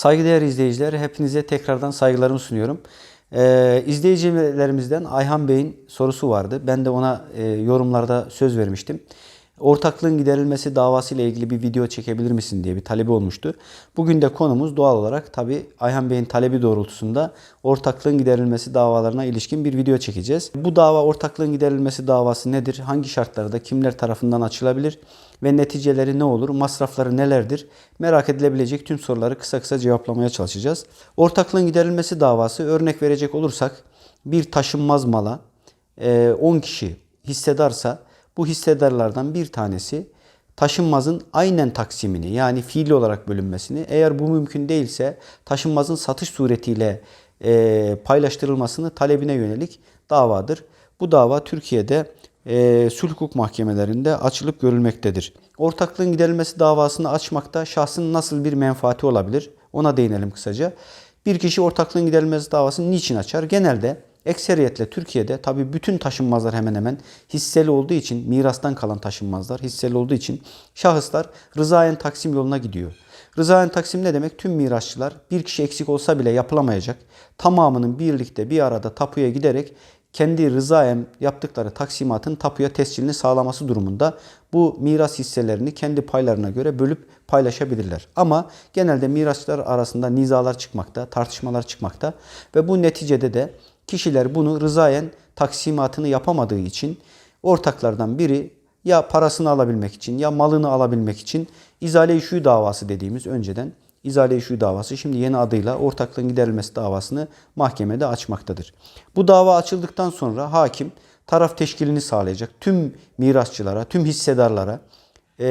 Saygıdeğer izleyiciler, hepinize tekrardan saygılarımı sunuyorum. Ee, izleyicilerimizden Ayhan Bey'in sorusu vardı. Ben de ona e, yorumlarda söz vermiştim. Ortaklığın giderilmesi davası ile ilgili bir video çekebilir misin diye bir talebi olmuştu. Bugün de konumuz doğal olarak tabi Ayhan Bey'in talebi doğrultusunda ortaklığın giderilmesi davalarına ilişkin bir video çekeceğiz. Bu dava ortaklığın giderilmesi davası nedir? Hangi şartlarda kimler tarafından açılabilir? Ve neticeleri ne olur? Masrafları nelerdir? Merak edilebilecek tüm soruları kısa kısa cevaplamaya çalışacağız. Ortaklığın giderilmesi davası örnek verecek olursak bir taşınmaz mala e, 10 kişi hissedarsa bu hissedarlardan bir tanesi taşınmazın aynen taksimini yani fiili olarak bölünmesini eğer bu mümkün değilse taşınmazın satış suretiyle e, paylaştırılmasını talebine yönelik davadır. Bu dava Türkiye'de e, sulh hukuk mahkemelerinde açılıp görülmektedir. Ortaklığın giderilmesi davasını açmakta şahsın nasıl bir menfaati olabilir? Ona değinelim kısaca. Bir kişi ortaklığın giderilmesi davasını niçin açar? Genelde ekseriyetle Türkiye'de tabi bütün taşınmazlar hemen hemen hisseli olduğu için mirastan kalan taşınmazlar hisseli olduğu için şahıslar rızayen taksim yoluna gidiyor. Rızayen taksim ne demek? Tüm mirasçılar bir kişi eksik olsa bile yapılamayacak. Tamamının birlikte bir arada tapuya giderek kendi rızayen yaptıkları taksimatın tapuya tescilini sağlaması durumunda bu miras hisselerini kendi paylarına göre bölüp paylaşabilirler. Ama genelde mirasçılar arasında nizalar çıkmakta, tartışmalar çıkmakta ve bu neticede de kişiler bunu rızayen taksimatını yapamadığı için ortaklardan biri ya parasını alabilmek için ya malını alabilmek için izale-i şuyu davası dediğimiz önceden izale-i şuyu davası şimdi yeni adıyla ortaklığın giderilmesi davasını mahkemede açmaktadır. Bu dava açıldıktan sonra hakim taraf teşkilini sağlayacak. Tüm mirasçılara, tüm hissedarlara e,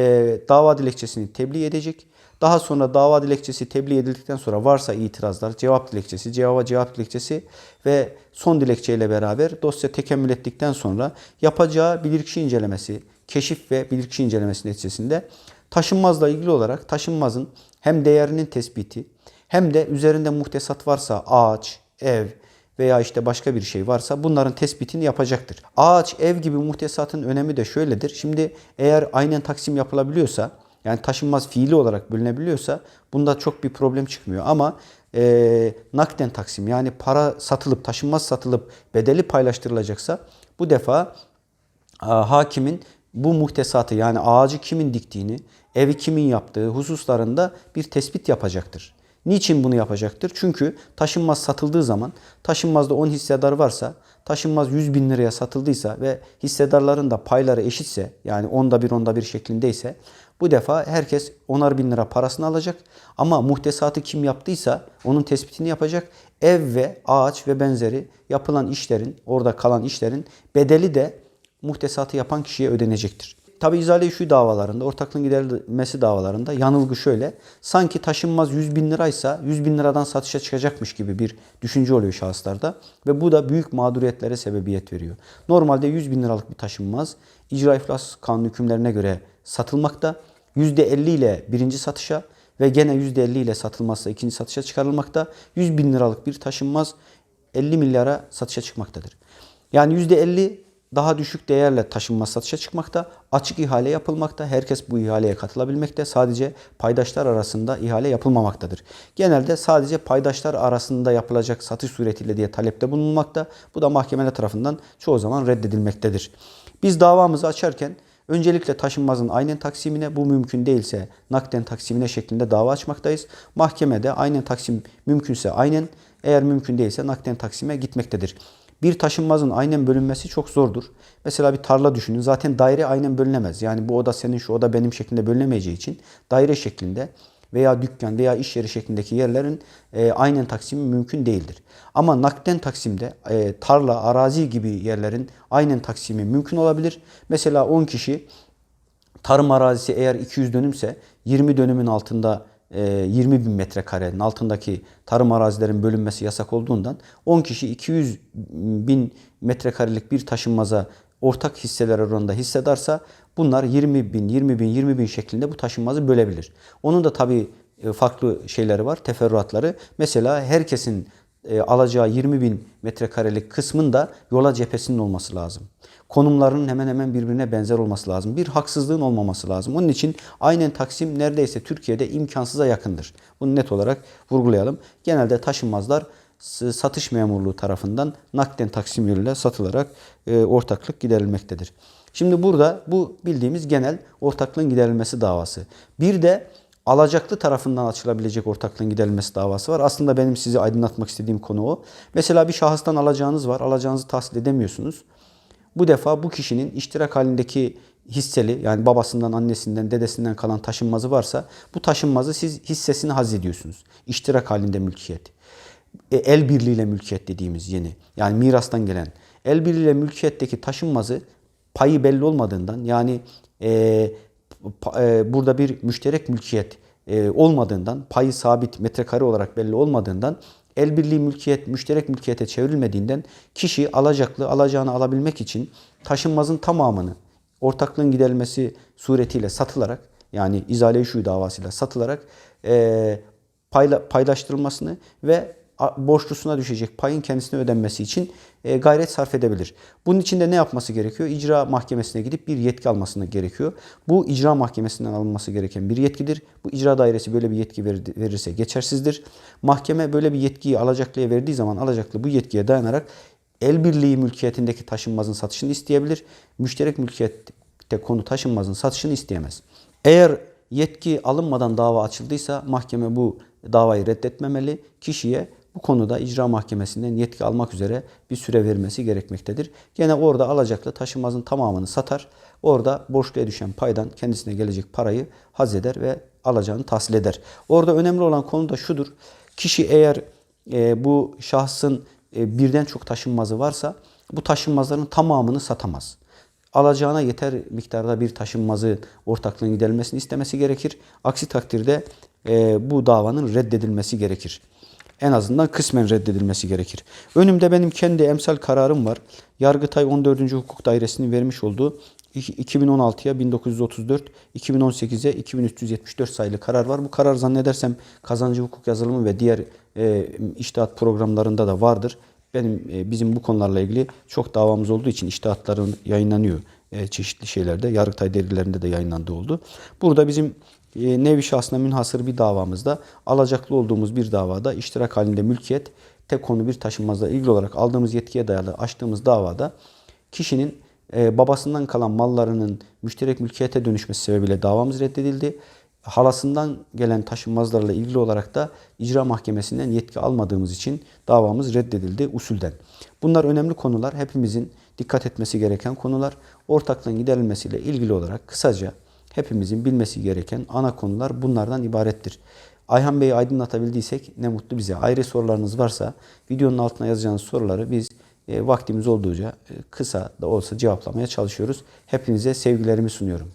dava dilekçesini tebliğ edecek. Daha sonra dava dilekçesi tebliğ edildikten sonra varsa itirazlar, cevap dilekçesi, cevaba cevap dilekçesi ve son dilekçeyle beraber dosya tekemmül ettikten sonra yapacağı bilirkişi incelemesi, keşif ve bilirkişi incelemesi neticesinde taşınmazla ilgili olarak taşınmazın hem değerinin tespiti hem de üzerinde muhtesat varsa ağaç, ev veya işte başka bir şey varsa bunların tespitini yapacaktır. Ağaç, ev gibi muhtesatın önemi de şöyledir. Şimdi eğer aynen taksim yapılabiliyorsa yani taşınmaz fiili olarak bölünebiliyorsa bunda çok bir problem çıkmıyor. Ama e, nakden taksim yani para satılıp taşınmaz satılıp bedeli paylaştırılacaksa bu defa a, hakimin bu muhtesatı yani ağacı kimin diktiğini, evi kimin yaptığı hususlarında bir tespit yapacaktır. Niçin bunu yapacaktır? Çünkü taşınmaz satıldığı zaman taşınmazda 10 hissedar varsa taşınmaz 100 bin liraya satıldıysa ve hissedarların da payları eşitse yani onda bir onda bir şeklindeyse bu defa herkes onar bin lira parasını alacak ama muhtesatı kim yaptıysa onun tespitini yapacak. Ev ve ağaç ve benzeri yapılan işlerin orada kalan işlerin bedeli de muhtesatı yapan kişiye ödenecektir. Tabi izale şu davalarında, ortaklığın giderilmesi davalarında yanılgı şöyle. Sanki taşınmaz 100 bin liraysa 100 bin liradan satışa çıkacakmış gibi bir düşünce oluyor şahıslarda. Ve bu da büyük mağduriyetlere sebebiyet veriyor. Normalde 100 bin liralık bir taşınmaz icra iflas kanun hükümlerine göre satılmakta. %50 ile birinci satışa ve gene %50 ile satılmazsa ikinci satışa çıkarılmakta. 100 bin liralık bir taşınmaz 50 milyara satışa çıkmaktadır. Yani %50 daha düşük değerle taşınmaz satışa çıkmakta. Açık ihale yapılmakta. Herkes bu ihaleye katılabilmekte. Sadece paydaşlar arasında ihale yapılmamaktadır. Genelde sadece paydaşlar arasında yapılacak satış suretiyle diye talepte bulunmakta. Bu da mahkemeler tarafından çoğu zaman reddedilmektedir. Biz davamızı açarken Öncelikle taşınmazın aynen taksimine bu mümkün değilse nakden taksimine şeklinde dava açmaktayız. Mahkemede aynen taksim mümkünse aynen eğer mümkün değilse nakden taksime gitmektedir. Bir taşınmazın aynen bölünmesi çok zordur. Mesela bir tarla düşünün. Zaten daire aynen bölünemez. Yani bu oda senin şu oda benim şeklinde bölünemeyeceği için daire şeklinde veya dükkan veya iş yeri şeklindeki yerlerin e, aynen taksimi mümkün değildir. Ama nakden taksimde e, tarla, arazi gibi yerlerin aynen taksimi mümkün olabilir. Mesela 10 kişi tarım arazisi eğer 200 dönümse 20 dönümün altında 20 e, bin metrekarenin altındaki tarım arazilerin bölünmesi yasak olduğundan 10 kişi 200 bin metrekarelik bir taşınmaza ortak hisseler oranında hissedarsa bunlar 20 bin, 20 bin, 20 bin şeklinde bu taşınmazı bölebilir. Onun da tabii e, farklı şeyleri var, teferruatları. Mesela herkesin e, alacağı 20 bin metrekarelik kısmın da yola cephesinin olması lazım. Konumlarının hemen hemen birbirine benzer olması lazım. Bir haksızlığın olmaması lazım. Onun için aynen Taksim neredeyse Türkiye'de imkansıza yakındır. Bunu net olarak vurgulayalım. Genelde taşınmazlar satış memurluğu tarafından nakden Taksim yoluyla satılarak e, ortaklık giderilmektedir. Şimdi burada bu bildiğimiz genel ortaklığın giderilmesi davası. Bir de alacaklı tarafından açılabilecek ortaklığın giderilmesi davası var. Aslında benim sizi aydınlatmak istediğim konu o. Mesela bir şahıstan alacağınız var. Alacağınızı tahsil edemiyorsunuz. Bu defa bu kişinin iştirak halindeki hisseli yani babasından, annesinden, dedesinden kalan taşınmazı varsa bu taşınmazı siz hissesini hazediyorsunuz. İştirak halinde mülkiyet. E, el birliğiyle mülkiyet dediğimiz yeni. Yani mirastan gelen. El birliğiyle mülkiyetteki taşınmazı payı belli olmadığından yani e, pa- e, burada bir müşterek mülkiyet e, olmadığından, payı sabit metrekare olarak belli olmadığından el birliği mülkiyet müşterek mülkiyete çevrilmediğinden kişi alacaklı alacağını alabilmek için taşınmazın tamamını ortaklığın giderilmesi suretiyle satılarak yani izale-i davasıyla satılarak e, payla, paylaştırılmasını ve borçlusuna düşecek payın kendisine ödenmesi için e, gayret sarf edebilir. Bunun için de ne yapması gerekiyor? İcra mahkemesine gidip bir yetki almasını gerekiyor. Bu icra mahkemesinden alınması gereken bir yetkidir. Bu icra dairesi böyle bir yetki verir- verirse geçersizdir. Mahkeme böyle bir yetkiyi alacaklıya verdiği zaman alacaklı bu yetkiye dayanarak el birliği mülkiyetindeki taşınmazın satışını isteyebilir. Müşterek mülkiyette konu taşınmazın satışını isteyemez. Eğer yetki alınmadan dava açıldıysa mahkeme bu davayı reddetmemeli. Kişiye bu konuda icra mahkemesinden yetki almak üzere bir süre vermesi gerekmektedir. Gene orada alacaklı taşınmazın tamamını satar. Orada borçluya düşen paydan kendisine gelecek parayı hazeder ve alacağını tahsil eder. Orada önemli olan konu da şudur. Kişi eğer e, bu şahsın e, birden çok taşınmazı varsa bu taşınmazların tamamını satamaz alacağına yeter miktarda bir taşınmazı ortaklığın giderilmesini istemesi gerekir. Aksi takdirde e, bu davanın reddedilmesi gerekir. En azından kısmen reddedilmesi gerekir. Önümde benim kendi emsal kararım var. Yargıtay 14. Hukuk Dairesi'nin vermiş olduğu 2016'ya 1934, 2018'e 2374 sayılı karar var. Bu karar zannedersem kazancı hukuk yazılımı ve diğer e, iştihat programlarında da vardır. Benim e, bizim bu konularla ilgili çok davamız olduğu için iştihatların yayınlanıyor e, çeşitli şeylerde. Yargıtay dergilerinde de yayınlandığı oldu. Burada bizim e, nevi şahsına münhasır bir davamızda alacaklı olduğumuz bir davada iştirak halinde mülkiyet tek konu bir taşınmazla ilgili olarak aldığımız yetkiye dayalı açtığımız davada kişinin e, babasından kalan mallarının müşterek mülkiyete dönüşmesi sebebiyle davamız reddedildi. Halasından gelen taşınmazlarla ilgili olarak da icra mahkemesinden yetki almadığımız için davamız reddedildi usulden. Bunlar önemli konular. Hepimizin dikkat etmesi gereken konular. Ortaklığın giderilmesiyle ilgili olarak kısaca hepimizin bilmesi gereken ana konular bunlardan ibarettir. Ayhan Bey'i aydınlatabildiysek ne mutlu bize. Ayrı sorularınız varsa videonun altına yazacağınız soruları biz e, vaktimiz olduğunca e, kısa da olsa cevaplamaya çalışıyoruz. Hepinize sevgilerimi sunuyorum.